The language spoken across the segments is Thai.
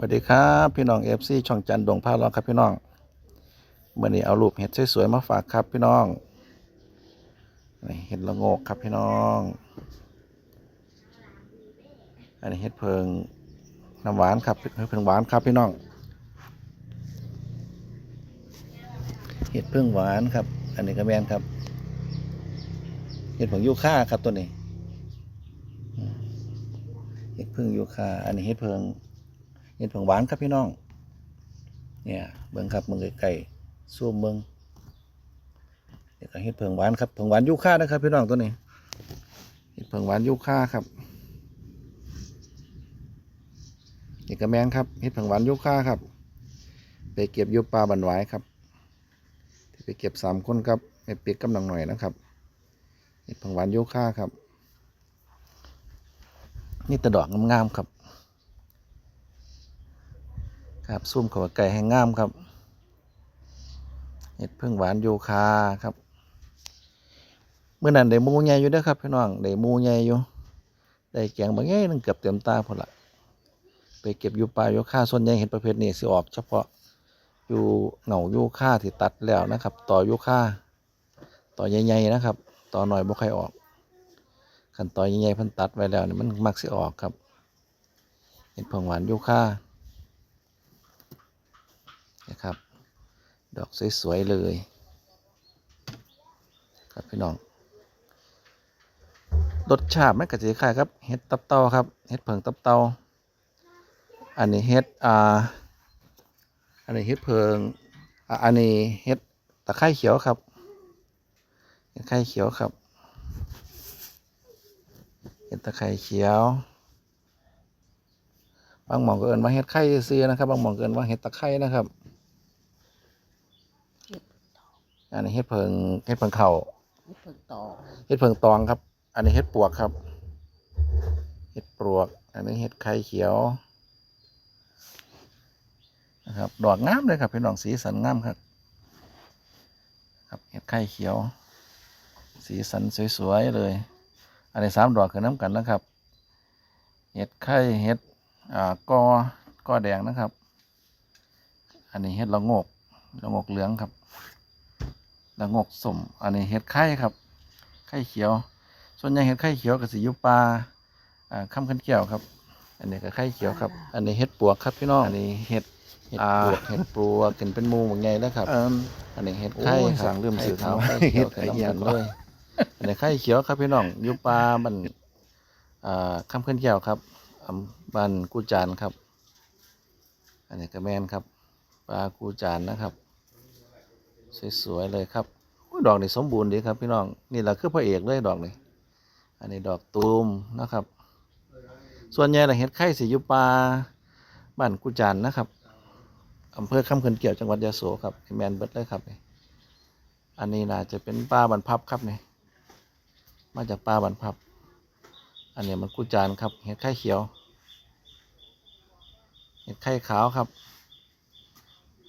สวัสดีครับพี่น้องเอฟซีช่องจันดงพาล้อครับพี่น้องเมื่อนี้เอารูปเห็ดสวยๆมาฝากครับพี่น้องนี่เห็ดละโงกครับพี่น้อง อันนี้เห็ดเพิงน้ำหวานครับเห็ดเพิงหวานครับพี่น้อง เห็ดเพิงหวานครับ อันนี้ก็แมนครับ เห็ดเพิงยูค่าครับตัวนี้ เห็ดเพิงยูค่าอันนี้เห็ดเพิง เห็ดผงหวานครับพี่น้อง เนี่ยเบิ่งครับเบิ่ไก่ซูมเบิ่งเดี๋ยวก็เห็ดเผงหวานครับเผงหวานยูค่านะครับ พี่น้องตัวนี้เห็ดเผงหวานยูค่าครับนี่กระแมงครับเห็ดเผงหวานยูค่าครับ ไปเก็บยูปลาบันหวายครับที่ไปเก็บสามคนครับไม่เปียกกำลังหน่อยนะครับเห็ดเผงหวานยูค่าครับนี่ตะดอกงามๆครับ ครับซุ่มขาไก่แห้งงามครับเห็ดพึ่งหวานโยคาครับเมื่อนั้นได้มูใหญ่อยู่เด้อครับพี่น้องได้มูใหญ่อยู่ได้แกงบางแง่นึงเกือบเต็มตาพอละไปเก็บอยู่ป่าโยคาส่วนใหญ่เห็ดประเภทนี้สิออก เฉพาะอยู่เหงาโยคาที่ตัดแล้วนะครับ ต่อโยคาต่อใหญ่ๆนะครับ ต่อหน่อยบ่ใครออกขันต่อใหญ่ๆเพิ่นตัดไว้แล้วนี่มันมักสิออกครับเห็ดผงหวานโยคา นะครับ ดอกสวยๆเลย ครับพี่น้องรสชาติมันก็จะคล้ายครับเห็ดตับเต่าครับเห็ดเผิงตับเต่าอันนี้เห็ดอ่าอันนี้เห็ดเผิงอ่าอันนี้เห็ดตะไคร้เขียวครับเห็ดไข่เขียวครับเห็ดตะไคร้เขียว บางหมองก็เอินว่าเห็ดไข่ซื้อนะครับ บางหมองก็เอินว่าเห็ดตะไคร้นะครับ อันนี้เห็ดเพิงเห็ดเพิงเข่านี่ฝึกต่อเห็ดเพิงตองครับ อันนี้เห็ดปวกครับเห็ดปลวก อันนี้เห็ดไข่เขียวนะครับดอกงามเลยครับพี่น้องสีสันงามครับ ครับเห็ดไข่เขียว สีสันสวยๆเลย อันนี้สามดอกคือน้ำกันนะครับ เห็ดไข่เห็ดอ่ากอกอแดงนะครับ อันนี้เห็ดละโงกละโงกเหลืองครับ ละงกสมอันนี้เห็ดไข่ครับ ไข่เขียว ส่วนใหญ่เห็ดไข่เขียวกับสียุปลาอ่าข้ามขันเกี่ยวครับ อันนี้ก็ไข่เขียวครับ อันนี้เห็ดปวกครับพี่น้อง อันนี้เห็ดเห็ดปวกเห็ดปลวกกินเป็นหมูเหมือนไงแล้วครับอันนี้เห็ดไข่โอ้ยครับสั่งลืมสื่อไข่ขาวทำไมไข่เขียวเห็ไข่ดไข่เขียวเขียวด้วยอันนี้ไข่เขียวครับพี่น้องอยุปลาบันอ่าข้ามขันเกี่ยวครับอำบันกูจานครับ อันนี้ก็แมนครับ ปลากูจานนะครับ สวยๆเลยครับดอกนี่สมบูรณ์ดีครับพี่น้องนี่แหละคือพระเอกเลยดอกนี่อันนี้ดอกตูมนะครับ ส่วนใหญ่ละเห็ดไข่สียุปลาบ้านกุจานนะครับอำเภอคำเขื่อนเกี่ยวจังหวัดยะโสครับแมนเบิดเลยครับนี่อันนี้น่าจะเป็นปลาบรรพับครับนี่มาจากปลาบรรพับ อันนี้มันกุจานครับเห็ดไข่เขียว เห็ดไข่ขาวครับ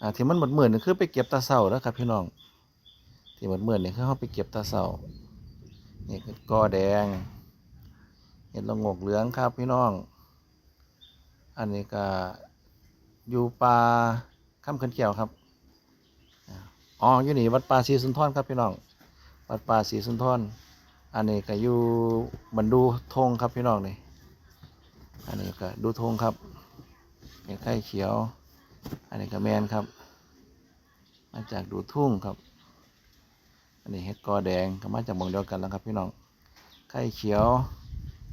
อ่าที่มันหมดหมื่นนี่คือไปเก็บตาเสาแล้วครับพี่น้อง ที่หมดหมื่นนี่คือเขาไปเก็บตาเสานี่คือกอแดงเห็ดละงกเหลืองครับพี่น้อง อันนี้ก็อยู่ปลาข้ามขันเกี่ยวครับอ๋ออยู่นี่วัดป่าศรีสุนทรครับพี่น้อง วัดป่าศรีสุนทร อันนี้ก็อยู่บรรดูธงครับพี่น้องนี่ อันนี้ก็ดูธงครับเห็ดไข่เขียว อันนี้ก็แมนครับ มาจากดูทุ่งครับ อันนี้เห็ดกอแดงก็มาจากหมองเดียวกันแล้วครับ พี่น้องไข่เขียว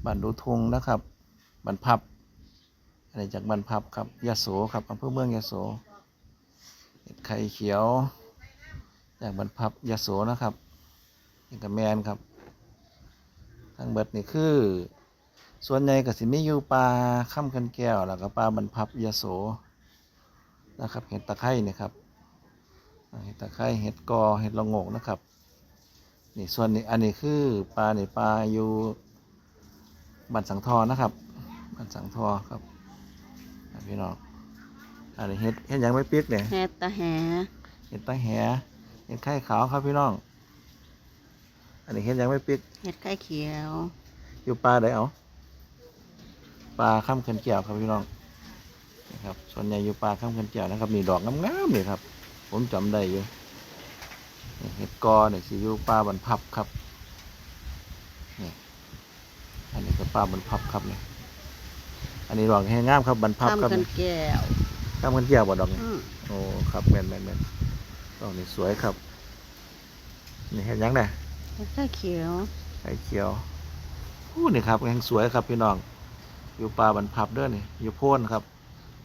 บ้นดูทุ่งนะครับบ้นพับ อันนี้จากบ้นพับครับยะโสครับอำเภอเมืองยะโสเห็ดไข่เขียว จากบ้นพับยะโสนะครับนี่ก็แมนครับทั้งเบิดนี่คือ ส่วนใหญ่ก็สิมีอยู่ปลาข้ามกันแก้ว แล้วก็ปลาบรรพับยะโส นะครับ เห็ดตะไคร้เนี่ยครับอ่าเห็ดตะไคร้เห็ดกอเห็ดละโงกนะครับนี่ส่วนนี้อันนี้คือปลาเนี่ยปลาอยู่บันสังทอนะครับบันสังทอครับอ่าพี่น้องอันนี้เห็ดเห็ดหยังไม่ปิกเนี่ยแฮตาแฮเห็ดตะแหเห็ดไข่ขาวครับพี่น้อง อันนี้เห็ดหยังไม่ปิกเห็ดไข่เขียว อยู่ปลาไดเอาปลาข้ามเขื่อนแก้วครับพี่น้อง นะครับส่วนใหญ่อยู่ป่าข้ามกันเจียวนะครับมีดอกงามๆเลยครับ ผมจำได้อยู่นี่เห็ดกอเนี่ยสิอยู่ป่าบรรพับครับนี่อันนี้ก็ป่าบรรพับครับเนี่ยอันนี้ดอกแห้งงามครับบรรพับครับทำกันนี่แก้วข้ามกันเจียวบ่ดอกนี่อืมโอ้ครับแม่นแม่นแม่นดอกนี้สวยครับนี่เห็นยังไงแล้วก็เขียวไข่เขียวอู้นี่ครับแห่งสวยครับพี่น้องอยู่ป่าบรรพับเด้อนี่อยู่โพ่นครับ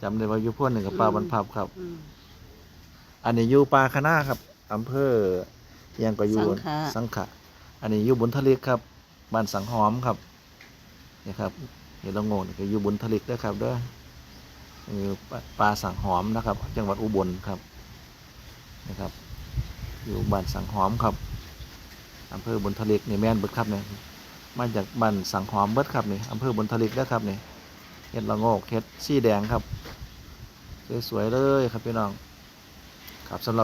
จำได้ว่าอยู่โพ่นหนึ่งกับป่าบรรพับครับ อืม อันนี้อยู่ป่าคณะครับอำเภอเอียังก็อยู่สังขะ สังขะ อันนี้อยู่บุญทลิกครับบ้านสังหอมครับนี่ครับเห็นละโงงนี่ก็อยู่บุญทลิกเด้อครับเด้อนี่ป่าสังหอมนะครับ จังหวัดอุบลครับนะครับ อยู่บ้านสังหอมครับอำเภอบุญทลิกนี่แม่นเบิดครับเนี่ยมาจากบ้านสังหอมเบิดครับนี่อำเภอบุญทลิกเด้อครับนี่ เห็ดละโงกเห็ดสีแดงครับ สวยๆเลยครับพี่น้อง ครับสำหรับ